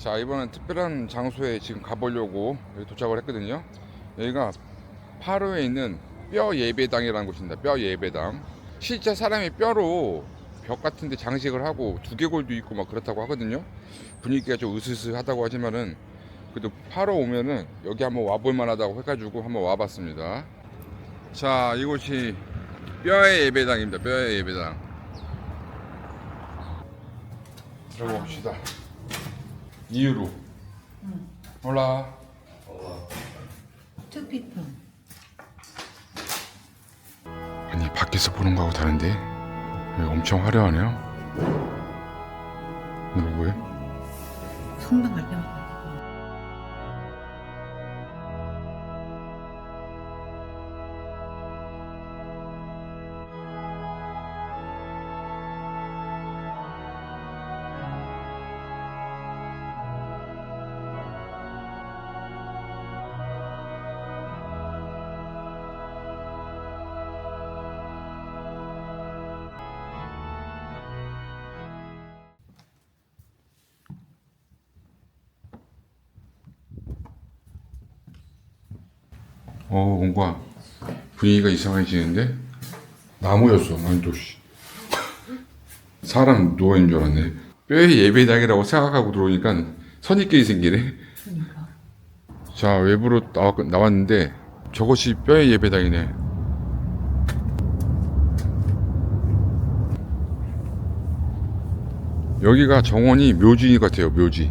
자 이번엔 특별한 장소에 지금 가보려고 여기 도착을 했거든요. 여기가 파로에 있는 뼈 예배당이라는 곳입니다. 뼈 예배당. 실제 사람의 뼈로 벽 같은데 장식을 하고 두개골도 있고 막 그렇다고 하거든요. 분위기가 좀 으스스하다고 하지만은 그래도 파로 오면은 여기 한번 와볼 만하다고 해가지고 한번 와봤습니다. 자 이곳이 뼈의 예배당입니다. 뼈의 예배당. 들어봅시다 이유로. 올라. Two people. 아니 밖에서 보는 거하고 다른데? 여기 엄청 화려하네요? 누구예요? 성당 갈 때마 어 뭔가 분위기가 이상해지는데 나무였어 아니 또 씨. 사람 누워있는 줄 알았네 뼈의 예배당이라고 생각하고 들어오니까 선입견이 생기네 그러니까. 자 외부로 나왔, 나왔는데 저것이 뼈의 예배당이네 여기가 정원이 묘지 같아요 묘지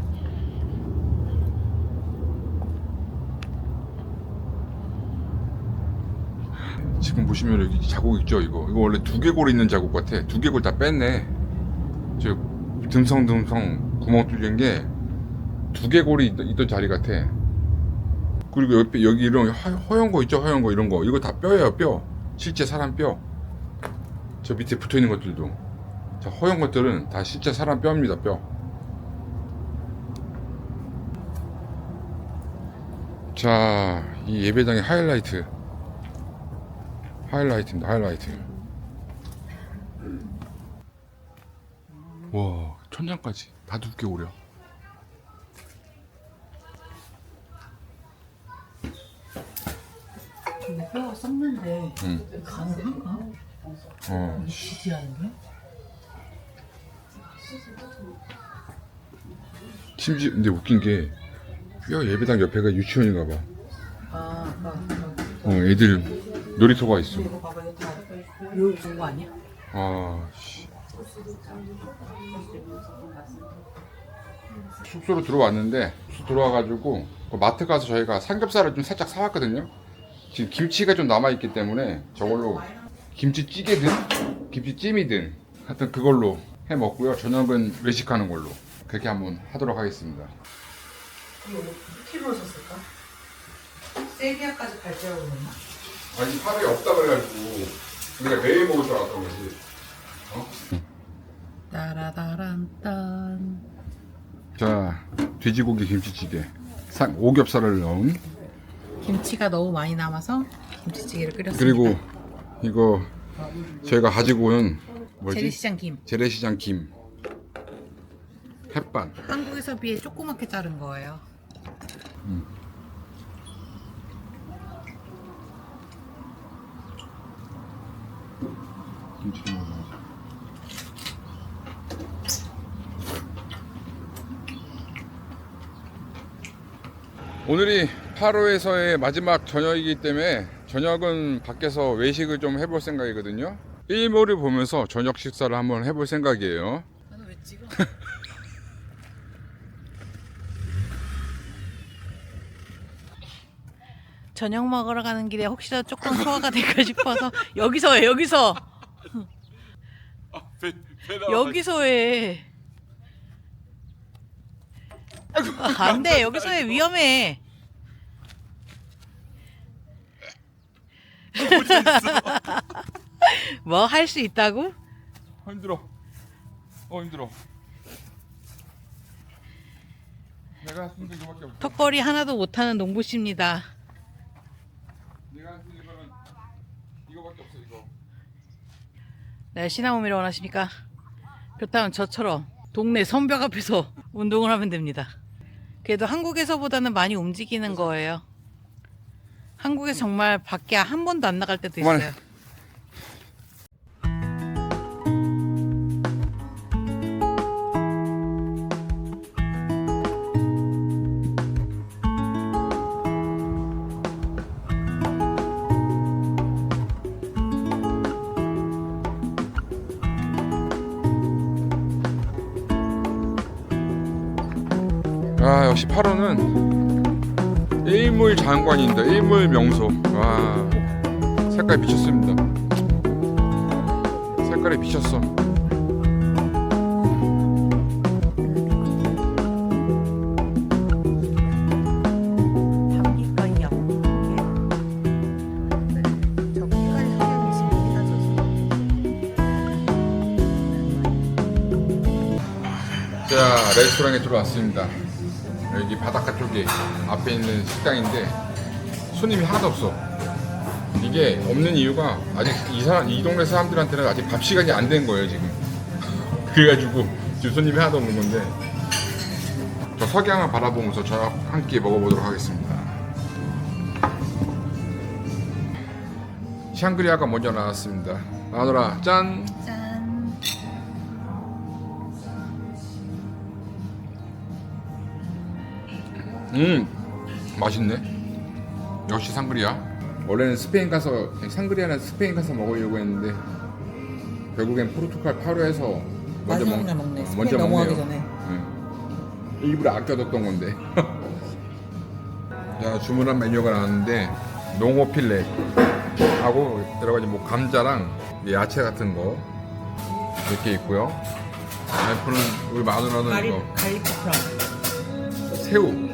지금 보시면 여기 자국 있죠 이거? 이거 원래 두개골 있는 자국 같아. 두개골 다 뺐네. 저 듬성듬성 구멍 뚫린 게 두개골이 있, 있던 자리 같아. 그리고 옆에 여기 이런 허- 허연 거 있죠? 허연 거 이런 거. 이거 다 뼈예요 뼈. 실제 사람 뼈저 밑에 붙어 있는 것들도. 자 허연 것들은 다 실제 사람 뼈입니다 뼈. 자, 이 예배당의 하이라이트. 하이라이트입니다, 하이라이트. 와, 천장까지 다 두께 오려. 뼈가 썩는데 응. 가능한가? 어, 게? 심지어, 근데 웃긴 게, 뼈 예배당 옆에가 유치원인가 봐. 아, 아까 어, 애들 놀이터가 있어. 이거 봐봐 이거 다 여기 준거 아니야? 아, 씨. 숙소로 들어왔는데, 숙소 들어와가지고, 그 마트 가서 저희가 삼겹살을 좀 살짝 사왔거든요. 지금 김치가 좀 남아있기 때문에 저걸로 김치찌개든, 김치찜이든, 하여튼 그걸로 해 먹고요. 저녁은 외식하는 걸로. 그렇게 한번 하도록 하겠습니다. 이거 몇 킬로 샀을까? 세비야까지 갈 줄 알고 그랬나? 아니, 하루에 없다 그래가지고, 우리가 매일 먹을 줄 알았던 거지. 따라다란딴. 자, 돼지고기 김치찌개. 상, 오겹살을 넣은 김치가 너무 많이 남아서 김치찌개를 끓였습니다. 그리고 이거 저희가 가지고 온 뭐지? 재래시장 김. 재래시장 김. 햇반. 한국에서 비해 조그맣게 자른 거예요 김치 먹어야지. 오늘이 8호에서의 마지막 저녁이기 때문에 저녁은 밖에서 외식을 좀 해볼 생각이거든요. 일몰을 보면서 저녁 식사를 한번 해볼 생각이에요. 나는 왜 찍어? 저녁 먹으러 가는 길에 혹시라도 조금 소화가 될까 싶어서 여기서 해 여기서 여기서 해 아, 안돼 여기서 해 위험해 뭐 할 수 있다고? 어, 힘들어. 어 힘들어. 내가 할수 있는 게 이거밖에 없어. 턱걸이 하나도 못하는 농부 씨입니다 내가 할수 있는 거는 이거밖에 없어 이거. 날씬한 몸이라 원하십니까? 그렇다면 저처럼 동네 선벽 앞에서 운동을 하면 됩니다. 그래도 한국에서보다는 많이 움직이는 거예요. 한국에서 정말 밖에 한 번도 안 나갈 때도. 있어요. 아 역시 8호는 일물 장관입니다. 일물 명소. 와 색깔 미쳤습니다. 색깔이 미쳤어. 자 레스토랑에 들어왔습니다. 여기 바닷가 쪽에 앞에 있는 식당인데 손님이 하나도 없어. 이게 없는 이유가 아직 이 사람 이 동네 사람들한테는 아직 밥 시간이 안 된 거예요 지금. 그래가지고 지금 손님이 하나도 없는 건데 저 석양을 바라보면서 저와 함께 먹어보도록 하겠습니다. 샹그리아가 먼저 나왔습니다. 마누라 짠. 짠. 음. 맛있네. 역시 상그리아 원래는 스페인 가서 상그리아는 스페인 가서 먹으려고 했는데 결국엔 포르투갈 파로에서 먼저 마지막 날 먹네. 어, 스페인 먼저 넘어가기 먹네요. 전에. 응. 일부러 아껴뒀던 건데. 자 주문한 메뉴가 나왔는데 농어 필레 하고 여러 가지 뭐 감자랑 야채 같은 거 이렇게 있고요. 와이프는 우리 마누라는 가리 이거. 갈릭 새우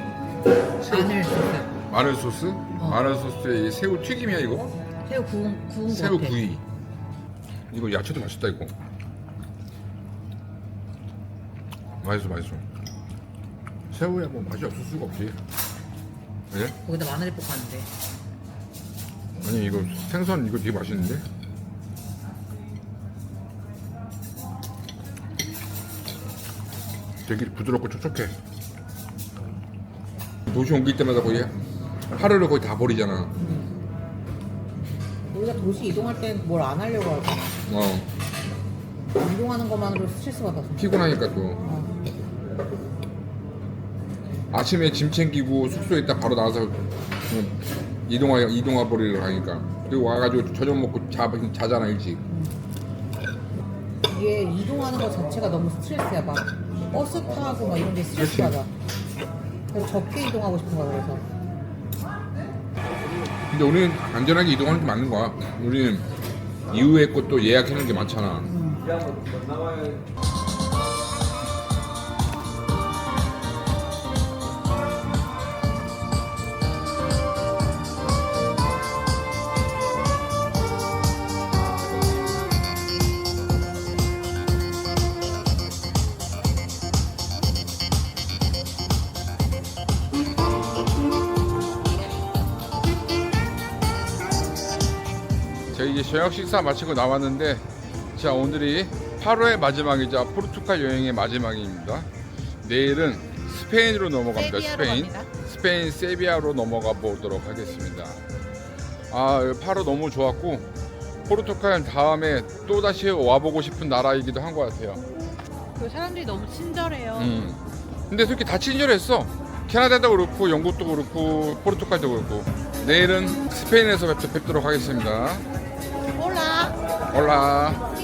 마늘 소스. 마늘 소스? 마늘 소스에 이 새우 튀김이야 이거? 새우 구운 구운 거 새우 같아. 구이. 이거 야채도 맛있다 이거. 맛있어 맛있어. 새우야 뭐 맛이 없을 수가 없지. 예? 거기다 마늘 볶았는데. 아니 이거 생선 이거 되게 맛있는데? 되게 부드럽고 촉촉해. 도시 옮길 때마다 거의 하루를 거의 다 버리잖아. 우리가 도시 이동할 땐 뭘 안 하려고 하고 어 이동하는 것만으로 스트레스 받아서. 피곤하니까 또. 어. 아침에 짐 챙기고 숙소에 있다 바로 나와서 이동하 이동하 버리러 가니까 그리고 와가지고 저녁 먹고 자 자잖아 일찍. 이게 이동하는 것 자체가 너무 스트레스야. 막 버스 타고 막 이런 게 스트레스. 받아. 그래서 적게 이동하고 싶은 거야 그래서. 근데 우리는 안전하게 이동하는 게 맞는 거야. 우리는 이후에 것도 예약해놓은 게 많잖아. 저희 이제 저녁 식사 마치고 나왔는데 자 오늘이 8호의 마지막이자 포르투갈 여행의 마지막입니다. 내일은 스페인으로 넘어갑니다. 스페인. 스페인 세비야로 넘어가 보도록 하겠습니다. 아 8호 너무 좋았고 포르투갈 다음에 또 다시 와보고 싶은 나라이기도 한 것 같아요. 그 사람들이 너무 친절해요. 음. 근데 솔직히 다 친절했어. 캐나다도 그렇고 영국도 그렇고 포르투갈도 그렇고 내일은 스페인에서 뵙, 뵙도록 하겠습니다. 올라.